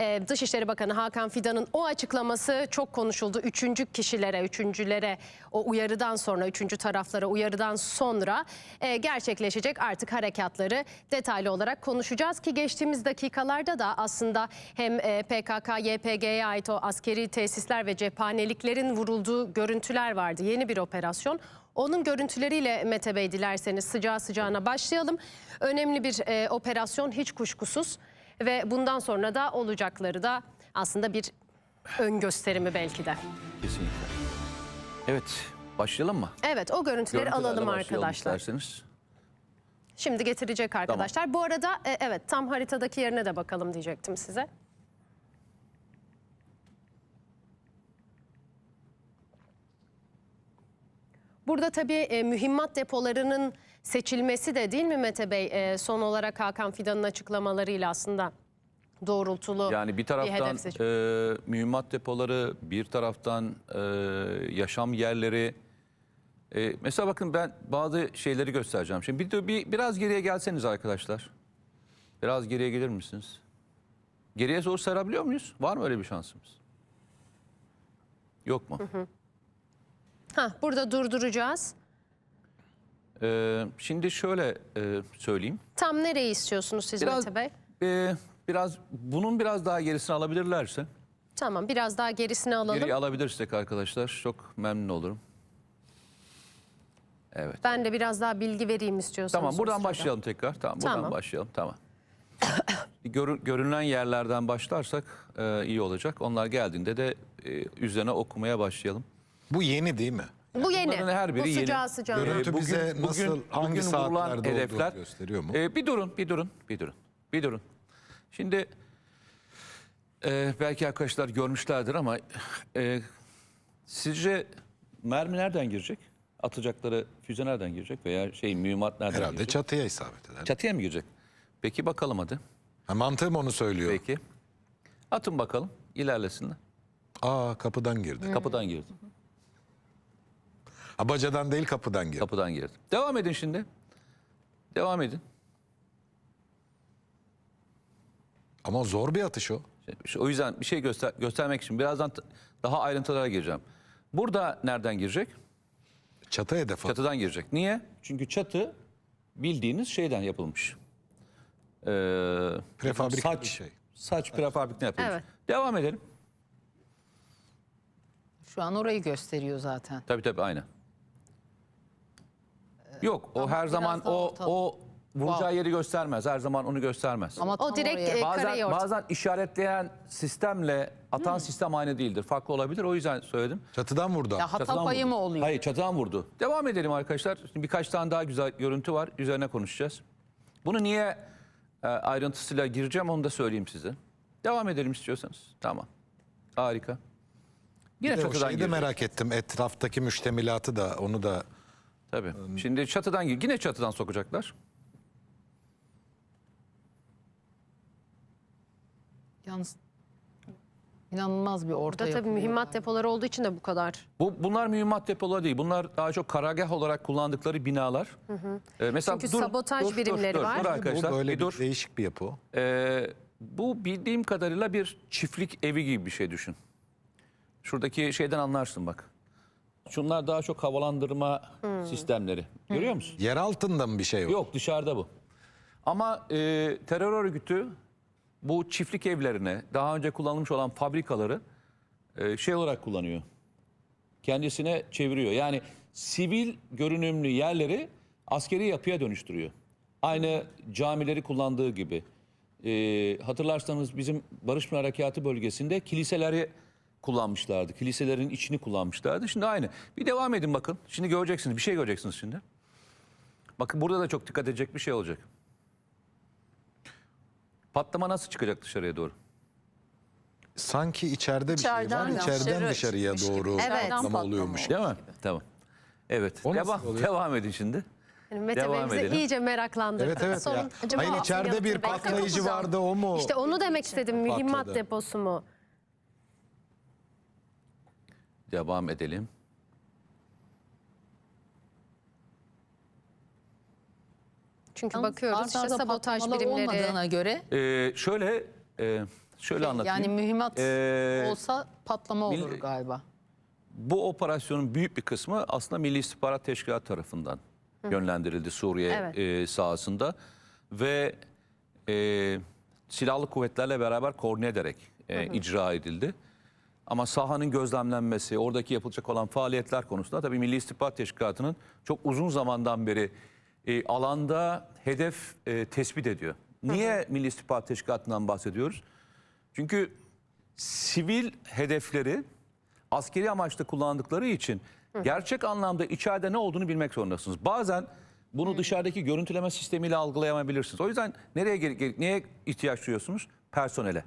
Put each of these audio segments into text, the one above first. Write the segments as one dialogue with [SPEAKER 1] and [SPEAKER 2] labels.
[SPEAKER 1] Ee, Dışişleri Bakanı Hakan Fidan'ın o açıklaması çok konuşuldu. Üçüncü kişilere, üçüncülere o uyarıdan sonra, üçüncü taraflara uyarıdan sonra e, gerçekleşecek artık harekatları detaylı olarak konuşacağız ki geçtiğimiz dakikalarda da aslında hem e, PKK, YPG'ye ait o askeri tesisler ve cephaneliklerin vurulduğu görüntüler vardı. Yeni bir operasyon. Onun görüntüleriyle Mete Bey dilerseniz sıcağı sıcağına başlayalım. Önemli bir e, operasyon hiç kuşkusuz ve bundan sonra da olacakları da aslında bir ön gösterimi belki de.
[SPEAKER 2] Kesinlikle. Evet, başlayalım mı?
[SPEAKER 1] Evet o görüntüleri
[SPEAKER 2] Görüntülerle
[SPEAKER 1] alalım
[SPEAKER 2] başlayalım
[SPEAKER 1] arkadaşlar.
[SPEAKER 2] isterseniz.
[SPEAKER 1] Şimdi getirecek arkadaşlar. Bu arada e, evet tam haritadaki yerine de bakalım diyecektim size. Burada tabii e, mühimmat depolarının seçilmesi de değil mi Mete Bey? E, son olarak Hakan Fidan'ın açıklamalarıyla aslında doğrultulu
[SPEAKER 2] Yani bir taraftan
[SPEAKER 1] seçim.
[SPEAKER 2] e, mühimmat depoları, bir taraftan e, yaşam yerleri. E, mesela bakın ben bazı şeyleri göstereceğim. Şimdi bir, de bir biraz geriye gelseniz arkadaşlar. Biraz geriye gelir misiniz? Geriye doğru sarabiliyor muyuz? Var mı öyle bir şansımız? Yok mu?
[SPEAKER 1] Hah, burada durduracağız.
[SPEAKER 2] E, şimdi şöyle e, söyleyeyim.
[SPEAKER 1] Tam nereyi istiyorsunuz siz
[SPEAKER 2] Biraz,
[SPEAKER 1] Mete Bey?
[SPEAKER 2] e, biraz bunun biraz daha gerisini alabilirlerse.
[SPEAKER 1] Tamam biraz daha gerisini alalım.
[SPEAKER 2] Geri alabilirsek arkadaşlar çok memnun olurum. Evet.
[SPEAKER 1] Ben de biraz daha bilgi vereyim istiyorsanız.
[SPEAKER 2] Tamam buradan başlayalım tekrar. Tamam buradan
[SPEAKER 1] Tamam.
[SPEAKER 2] başlayalım. Tamam. Görü- görünen yerlerden başlarsak e, iyi olacak. Onlar geldiğinde de e, üzerine okumaya başlayalım.
[SPEAKER 3] Bu yeni değil mi?
[SPEAKER 1] Bu yeni.
[SPEAKER 2] Bunların her biri
[SPEAKER 1] Bu
[SPEAKER 2] yeni.
[SPEAKER 1] sıcağı sıcağına.
[SPEAKER 3] Görüntü
[SPEAKER 2] Ee,
[SPEAKER 3] bize nasıl, hangi
[SPEAKER 2] bugün vurulan
[SPEAKER 3] saatlerde olduğunu gösteriyor mu?
[SPEAKER 2] E, bir durun, bir durun, bir durun, bir durun. Şimdi e, belki arkadaşlar görmüşlerdir ama e, sizce mermi nereden girecek? Atacakları füze nereden girecek veya şey mühimmat nereden
[SPEAKER 3] Herhalde
[SPEAKER 2] girecek?
[SPEAKER 3] çatıya isabet eder.
[SPEAKER 2] Çatıya mı girecek? Peki bakalım hadi.
[SPEAKER 3] Ha, mantığım onu söylüyor.
[SPEAKER 2] Peki. Atın bakalım. ilerlesinler.
[SPEAKER 3] Aa kapıdan girdi.
[SPEAKER 2] Kapıdan girdi.
[SPEAKER 3] Ha, bacadan değil kapıdan girdi.
[SPEAKER 2] Kapıdan girdi. Devam edin şimdi. Devam edin.
[SPEAKER 3] Ama zor bir atış o.
[SPEAKER 2] İşte O yüzden bir şey göster göstermek için birazdan t- daha ayrıntılara gireceğim. Burada nereden girecek?
[SPEAKER 3] Çatı hedef.
[SPEAKER 2] Çatıdan girecek. Niye? Çünkü çatı bildiğiniz şeyden yapılmış. Ee,
[SPEAKER 3] Prefabrik
[SPEAKER 2] saç,
[SPEAKER 3] bir şey.
[SPEAKER 2] Saç prefabrikten yapılmış.
[SPEAKER 1] Evet.
[SPEAKER 2] Devam edelim.
[SPEAKER 4] Şu an orayı gösteriyor zaten.
[SPEAKER 2] Tabii tabii aynen. Yok o
[SPEAKER 4] ama
[SPEAKER 2] her
[SPEAKER 4] biraz
[SPEAKER 2] zaman
[SPEAKER 4] daha
[SPEAKER 2] o o vuracağı yeri göstermez. Her zaman onu göstermez.
[SPEAKER 4] Ama tam
[SPEAKER 1] O direkt
[SPEAKER 4] oraya-
[SPEAKER 1] e,
[SPEAKER 2] bazen bazen işaretleyen sistemle atan sistem aynı değildir. Farklı olabilir. O yüzden söyledim.
[SPEAKER 3] Çatıdan vurdu.
[SPEAKER 4] Ya hata
[SPEAKER 2] Çatıdan
[SPEAKER 4] payı
[SPEAKER 2] vurdu.
[SPEAKER 4] mı oluyor?
[SPEAKER 2] Hayır çatıdan vurdu. Devam edelim arkadaşlar. Şimdi birkaç tane daha güzel görüntü var. Üzerine konuşacağız. Bunu niye e, ayrıntısıyla gireceğim onu da söyleyeyim size. Devam edelim istiyorsanız. Tamam. Harika. Yine
[SPEAKER 3] Bir de o
[SPEAKER 2] çatıdan
[SPEAKER 3] şeyi de
[SPEAKER 2] girecek.
[SPEAKER 3] merak ettim. Etraftaki müştemilatı da onu da
[SPEAKER 2] Tabii. Şimdi çatıdan. Yine çatıdan sokacaklar.
[SPEAKER 4] Yalnız inanılmaz bir orta
[SPEAKER 1] Burada tabii
[SPEAKER 4] yapılıyor.
[SPEAKER 1] mühimmat depoları olduğu için de bu kadar.
[SPEAKER 2] Bu bunlar mühimmat depoları değil. Bunlar daha çok karargah olarak kullandıkları binalar. Ee, mesela
[SPEAKER 1] Çünkü sabotaj birimleri var.
[SPEAKER 2] Dur
[SPEAKER 3] bu
[SPEAKER 2] arkadaşlar.
[SPEAKER 3] böyle
[SPEAKER 2] bir
[SPEAKER 3] bir
[SPEAKER 2] dur.
[SPEAKER 3] değişik bir yapı.
[SPEAKER 2] Ee, bu bildiğim kadarıyla bir çiftlik evi gibi bir şey düşün. Şuradaki şeyden anlarsın bak. Şunlar daha çok havalandırma sistemleri. Görüyor musun?
[SPEAKER 3] Yer altında mı bir şey yok?
[SPEAKER 2] Yok dışarıda bu. Ama e, terör örgütü bu çiftlik evlerine daha önce kullanılmış olan fabrikaları e, şey olarak kullanıyor. Kendisine çeviriyor. Yani sivil görünümlü yerleri askeri yapıya dönüştürüyor. Aynı camileri kullandığı gibi. E, hatırlarsanız bizim Barış Pınar Harekatı bölgesinde kiliseleri kullanmışlardı. Kiliselerin içini kullanmışlardı. Şimdi aynı. Bir devam edin bakın. Şimdi göreceksiniz. Bir şey göreceksiniz şimdi. Bakın burada da çok dikkat edecek bir şey olacak. Patlama nasıl çıkacak dışarıya doğru?
[SPEAKER 3] Sanki içeride bir
[SPEAKER 1] İçeriden
[SPEAKER 3] şey var. İçeriden
[SPEAKER 4] dışarı
[SPEAKER 3] dışarıya
[SPEAKER 4] çıkmış gibi.
[SPEAKER 3] doğru
[SPEAKER 1] Evet.
[SPEAKER 3] patlama
[SPEAKER 4] Patlama
[SPEAKER 3] oluyormuş.
[SPEAKER 2] Değil mi? Tamam. Evet.
[SPEAKER 3] O nasıl
[SPEAKER 2] Devam,
[SPEAKER 3] oluyor?
[SPEAKER 2] devam edin şimdi.
[SPEAKER 1] Yani Mete Bey
[SPEAKER 2] Devam
[SPEAKER 1] bizi
[SPEAKER 2] edelim.
[SPEAKER 1] iyice meraklandırdı.
[SPEAKER 3] Evet evet.
[SPEAKER 1] Sorun
[SPEAKER 3] ya.
[SPEAKER 1] acaba
[SPEAKER 3] Hayır içeride bir
[SPEAKER 1] bekliyor
[SPEAKER 3] patlayıcı
[SPEAKER 1] musun?
[SPEAKER 3] vardı o mu?
[SPEAKER 1] İşte onu demek istedim. Mühimmat
[SPEAKER 3] Patladı.
[SPEAKER 1] deposu mu?
[SPEAKER 2] Devam edelim.
[SPEAKER 1] Çünkü
[SPEAKER 4] Yalnız
[SPEAKER 1] bakıyoruz
[SPEAKER 4] arda
[SPEAKER 1] işte
[SPEAKER 4] arda
[SPEAKER 1] sabotaj
[SPEAKER 4] patlamalar
[SPEAKER 1] birimleri.
[SPEAKER 4] olmadığına göre
[SPEAKER 2] Ee, şöyle e, Şöyle anlatayım.
[SPEAKER 4] Yani mühimmat
[SPEAKER 2] Ee,
[SPEAKER 4] olsa patlama olur
[SPEAKER 2] milli-
[SPEAKER 4] galiba.
[SPEAKER 2] Bu operasyonun büyük bir kısmı aslında Milli İstihbarat Teşkilatı tarafından yönlendirildi Suriye
[SPEAKER 1] Evet.
[SPEAKER 2] e, sahasında ve e, silahlı kuvvetlerle beraber koordine ederek e, icra edildi. Ama sahanın gözlemlenmesi, oradaki yapılacak olan faaliyetler konusunda tabii Milli İstihbarat Teşkilatı'nın çok uzun zamandan beri e, alanda hedef e, tespit ediyor. Niye Milli İstihbarat Teşkilatı'ndan bahsediyoruz? Çünkü sivil hedefleri askeri amaçla kullandıkları için gerçek anlamda içeride ne olduğunu bilmek zorundasınız. Bazen bunu dışarıdaki görüntüleme sistemiyle algılayamayabilirsiniz. O yüzden nereye neye ihtiyaç duyuyorsunuz? Personele.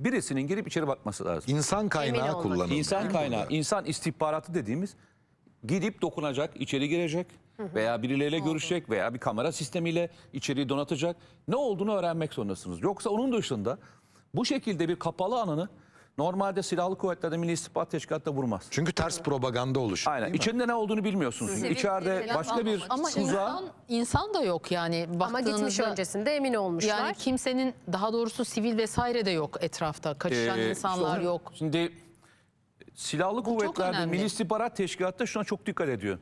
[SPEAKER 2] Birisinin girip içeri bakması lazım.
[SPEAKER 3] İnsan kaynağı
[SPEAKER 1] olmak.
[SPEAKER 3] kullanılıyor.
[SPEAKER 2] İnsan kaynağı, insan istihbaratı dediğimiz gidip dokunacak, içeri girecek veya birileriyle görüşecek veya bir kamera sistemiyle içeriği donatacak. Ne olduğunu öğrenmek zorundasınız. Yoksa onun dışında bu şekilde bir kapalı alanı normalde silahlı kuvvetlerde Milli İstihbarat Teşkilatı da vurmaz.
[SPEAKER 3] Çünkü ters propaganda oluşuyor
[SPEAKER 2] Aynen. İçinde ne olduğunu bilmiyorsunuz.
[SPEAKER 5] Sivil
[SPEAKER 2] içeride başka bir
[SPEAKER 4] Ama
[SPEAKER 2] tuzağa
[SPEAKER 4] insan, insan da yok yani
[SPEAKER 1] Ama
[SPEAKER 4] baktığınızda.
[SPEAKER 1] gitmiş öncesinde emin olmuşlar.
[SPEAKER 4] Yani kimsenin daha doğrusu sivil vesaire de yok etrafta. Kaçışan
[SPEAKER 2] Ee,
[SPEAKER 4] insanlar
[SPEAKER 2] onu-
[SPEAKER 4] yok.
[SPEAKER 2] Şimdi silahlı kuvvetlerde
[SPEAKER 4] önemli.
[SPEAKER 2] Milli İstihbarat Teşkilatı da şuna çok dikkat ediyor.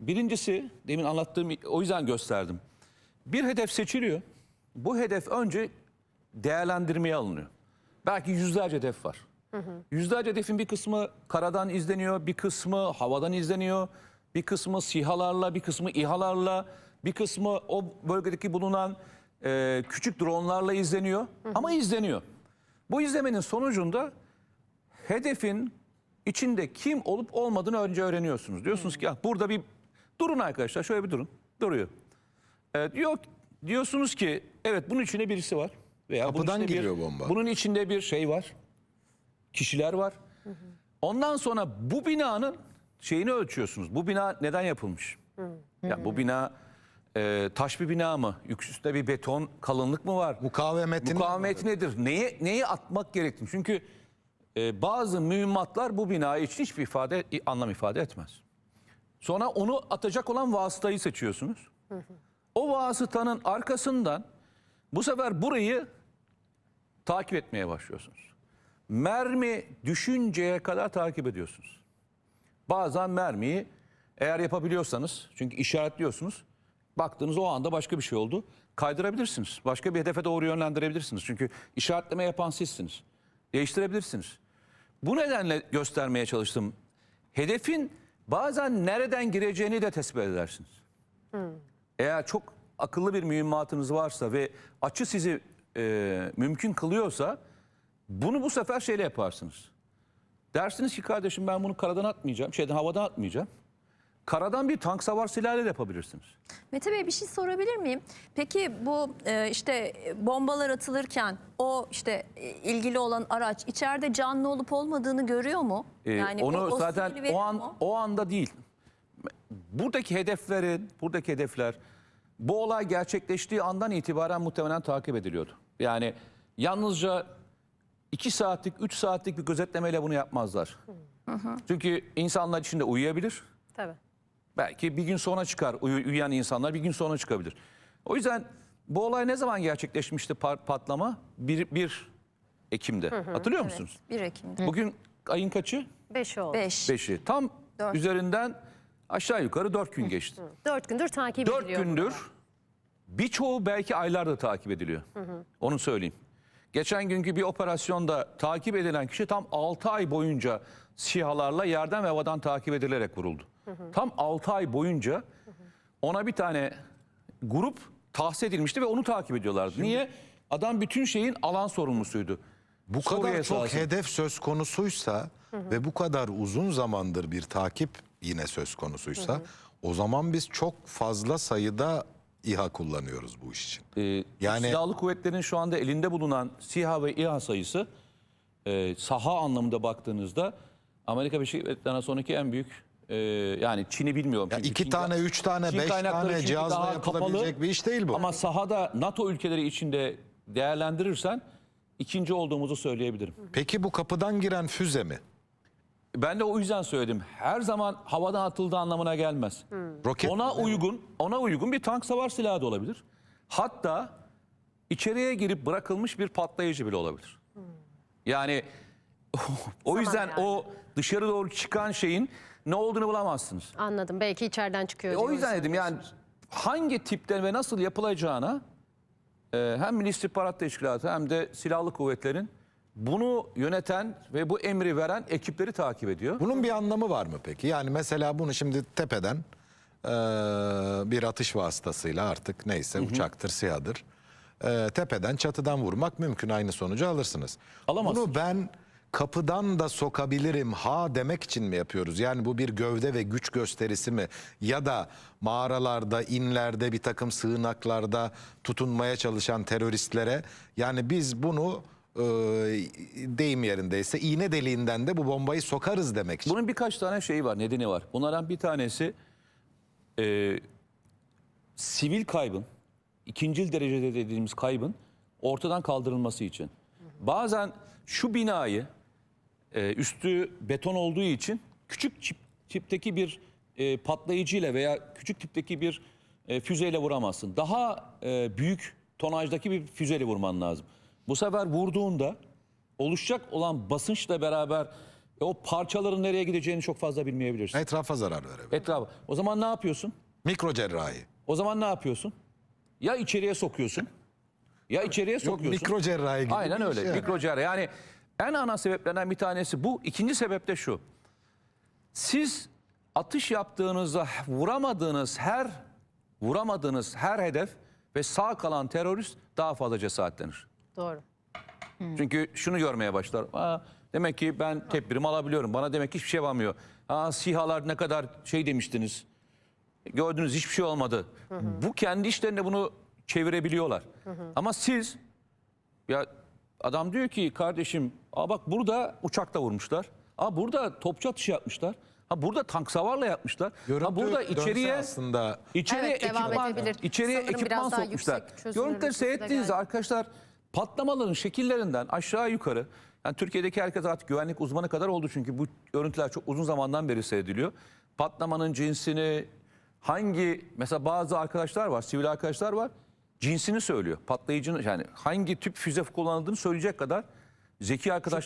[SPEAKER 2] Birincisi demin anlattığım o yüzden gösterdim. Bir hedef seçiliyor. Bu hedef önce değerlendirmeye alınıyor. Belki yüzlerce hedef var. Yüzlerce hedefin bir kısmı karadan izleniyor, bir kısmı havadan izleniyor, bir kısmı sihalarla, bir kısmı İHA'larla, bir kısmı o bölgedeki bulunan e, küçük dronlarla izleniyor. Ama izleniyor. Bu izlemenin sonucunda hedefin içinde kim olup olmadığını önce öğreniyorsunuz. Diyorsunuz ki "Ya burada bir durun arkadaşlar şöyle bir durun. Duruyor. Ee, diyor, diyorsunuz ki evet bunun içinde birisi var. Veya bunun
[SPEAKER 3] Kapıdan
[SPEAKER 2] içinde bir-
[SPEAKER 3] giriyor bomba.
[SPEAKER 2] Bunun içinde bir şey var. Kişiler var. Ondan sonra bu binanın şeyini ölçüyorsunuz. Bu bina neden yapılmış? Ya bu bina e, taş bir bina mı? Üstünde bir beton kalınlık mı var?
[SPEAKER 3] Mukavemetin
[SPEAKER 2] Mukavemet nedir? Neyi, neyi atmak gerektiğini. Çünkü e, bazı mühimmatlar bu bina için hiçbir ifade anlam ifade etmez. Sonra onu atacak olan vasıtayı seçiyorsunuz. O vasıtanın arkasından bu sefer burayı takip etmeye başlıyorsunuz. Mermi düşünceye kadar takip ediyorsunuz. Bazen mermiyi eğer yapabiliyorsanız çünkü işaretliyorsunuz. Baktığınız o anda başka bir şey oldu. Kaydırabilirsiniz. Başka bir hedefe doğru yönlendirebilirsiniz. Çünkü işaretleme yapan sizsiniz. Değiştirebilirsiniz. Bu nedenle göstermeye çalıştım. Hedefin bazen nereden gireceğini de tespit edersiniz. Eğer çok akıllı bir mühimmatınız varsa ve açı sizi e, mümkün kılıyorsa bunu bu sefer şeyle yaparsınız. Dersiniz ki kardeşim ben bunu karadan atmayacağım, şeyden havadan atmayacağım. Karadan bir tank savar silahıyla da yapabilirsiniz.
[SPEAKER 5] Mete Bey bir şey sorabilir miyim? Peki bu e, işte bombalar atılırken o işte e, ilgili olan araç içeride canlı olup olmadığını görüyor mu?
[SPEAKER 2] Ee, onu
[SPEAKER 5] o- o
[SPEAKER 2] zaten o an
[SPEAKER 5] mu?
[SPEAKER 2] o anda değil. Buradaki hedeflerin, buradaki hedefler bu olay gerçekleştiği andan itibaren muhtemelen takip ediliyordu. Yani yalnızca 2 saatlik, 3 saatlik bir gözetlemeyle bunu yapmazlar. Çünkü insanlar içinde uyuyabilir.
[SPEAKER 1] Tabii.
[SPEAKER 2] Belki bir gün sonra çıkar. Uyu- uyuyan insanlar bir gün sonra çıkabilir. O yüzden bu olay ne zaman gerçekleşmişti par- patlama? 1, 1 Ekim'de. Hatırlıyor musunuz?
[SPEAKER 5] 1 Ekim'de.
[SPEAKER 2] Bugün ayın kaçı?
[SPEAKER 1] Beş oldu.
[SPEAKER 5] 5.
[SPEAKER 2] Beşi. Tam
[SPEAKER 5] Dört.
[SPEAKER 2] üzerinden aşağı yukarı dört gün geçti.
[SPEAKER 1] Dört gündür takip
[SPEAKER 2] Dört
[SPEAKER 1] ediliyor.
[SPEAKER 2] gündür birçoğu belki aylarda takip ediliyor. Onu söyleyeyim. Geçen günkü bir operasyonda takip edilen kişi tam 6 ay boyunca SİHA'larla yerden ve havadan takip edilerek vuruldu. Tam 6 ay boyunca ona bir tane grup tahsis edilmişti ve onu takip ediyorlardı. Niye? Adam bütün şeyin alan sorumlusuydu.
[SPEAKER 3] Bu
[SPEAKER 2] Suriye
[SPEAKER 3] kadar çok
[SPEAKER 2] sahasında.
[SPEAKER 3] hedef söz konusuysa ve bu kadar uzun zamandır bir takip yine söz konusuysa o zaman biz çok fazla sayıda İHA kullanıyoruz bu iş için.
[SPEAKER 2] Ee,
[SPEAKER 3] Yani-
[SPEAKER 2] silahlı kuvvetlerin şu anda elinde bulunan SİHA ve İHA sayısı e, saha anlamında baktığınızda Amerika Birleşik Devletleri'nden sonraki en büyük e, yani Çin'i bilmiyorum.
[SPEAKER 3] Ya iki
[SPEAKER 2] Çin-
[SPEAKER 3] tane, üç tane,
[SPEAKER 2] Çin
[SPEAKER 3] beş tane cihazla yapılabilecek
[SPEAKER 2] kapalı.
[SPEAKER 3] bir iş değil bu.
[SPEAKER 2] Ama sahada NATO ülkeleri içinde değerlendirirsen ikinci olduğumuzu söyleyebilirim.
[SPEAKER 3] Peki bu kapıdan giren füze mi?
[SPEAKER 2] Ben de o yüzden söyledim. Her zaman havadan atıldığı anlamına gelmez.
[SPEAKER 3] Roket
[SPEAKER 2] ona uygun, ona uygun bir tank savar silahı da olabilir. Hatta içeriye girip bırakılmış bir patlayıcı bile olabilir. Yani o yüzden
[SPEAKER 1] yani.
[SPEAKER 2] o dışarı doğru çıkan şeyin ne olduğunu bulamazsınız.
[SPEAKER 1] Anladım. Belki içeriden çıkıyor.
[SPEAKER 2] E, o yüzden dedim yani hangi tipten ve nasıl yapılacağına e, hem Milli İstihbarat Teşkilatı hem de silahlı kuvvetlerin bunu yöneten ve bu emri veren ekipleri takip ediyor.
[SPEAKER 3] Bunun bir anlamı var mı peki? Yani mesela bunu şimdi tepeden eee, bir atış vasıtasıyla artık neyse uçaktır, sihadır. eee, tepeden çatıdan vurmak mümkün aynı sonucu alırsınız.
[SPEAKER 2] Alamazsın.
[SPEAKER 3] Bunu ben kapıdan da sokabilirim ha demek için mi yapıyoruz? Yani bu bir gövde ve güç gösterisi mi? Ya da mağaralarda, inlerde, bir takım sığınaklarda tutunmaya çalışan teröristlere yani biz bunu eee, deyim yerindeyse iğne deliğinden de bu bombayı sokarız demek.
[SPEAKER 2] Bunun birkaç tane şeyi var, nedeni var. Bunlardan bir tanesi e, sivil kaybın, ikincil derecede dediğimiz kaybın ortadan kaldırılması için. Bazen şu binayı e, üstü beton olduğu için küçük çip, tipteki bir e, patlayıcıyla veya küçük tipteki bir e, füzeyle vuramazsın. Daha e, büyük tonajdaki bir füzeyle vurman lazım. Bu sefer vurduğunda oluşacak olan basınçla beraber e, o parçaların nereye gideceğini çok fazla bilmeyebilirsin.
[SPEAKER 3] Etrafa zarar verebilir.
[SPEAKER 2] Etrafı. O zaman ne yapıyorsun?
[SPEAKER 3] Mikro cerrahi.
[SPEAKER 2] O zaman ne yapıyorsun? Ya içeriye sokuyorsun. Ya içeriye
[SPEAKER 3] Yok
[SPEAKER 2] sokuyorsun.
[SPEAKER 3] mikro cerrahi gibi.
[SPEAKER 2] Aynen öyle.
[SPEAKER 3] şey yani.
[SPEAKER 2] Mikro cerrahi. Yani en ana sebeplerden bir tanesi bu. İkinci sebep de şu. Siz atış yaptığınızda vuramadığınız her vuramadığınız her hedef ve sağ kalan terörist daha fazla cesaretlenir.
[SPEAKER 1] Doğru.
[SPEAKER 2] Çünkü şunu görmeye başlar. Aa, demek ki ben tedbirimi alabiliyorum. Bana demek ki hiçbir şey yapamıyor. Aa, SİHA'lar ne kadar şey demiştiniz. Gördünüz hiçbir şey olmadı. Bu kendi işlerinde bunu çevirebiliyorlar. Ama siz ya adam diyor ki kardeşim aa bak burada uçakta vurmuşlar. Aa burada topçu atışı yapmışlar. Ha burada tank savarla yapmışlar.
[SPEAKER 3] Görüntü
[SPEAKER 2] ha burada
[SPEAKER 3] dönse
[SPEAKER 2] içeriye
[SPEAKER 3] aslında
[SPEAKER 2] İçeriye
[SPEAKER 1] Evet, devam
[SPEAKER 2] ekipman,
[SPEAKER 1] edebilir.
[SPEAKER 2] içeriye
[SPEAKER 1] Sanırım
[SPEAKER 2] ekipman
[SPEAKER 1] biraz daha
[SPEAKER 2] sokmuşlar.
[SPEAKER 1] yüksek çözünürlük
[SPEAKER 2] Görüntüleri seyrettiğinizde
[SPEAKER 1] geldi.
[SPEAKER 2] arkadaşlar patlamaların şekillerinden aşağı yukarı yani Türkiye'deki herkes artık güvenlik uzmanı kadar oldu çünkü bu görüntüler çok uzun zamandan beri seyrediliyor. Patlamanın cinsini hangi mesela bazı arkadaşlar var sivil arkadaşlar var cinsini söylüyor. Patlayıcının yani hangi tip füze kullanıldığını söyleyecek kadar zeki arkadaşlar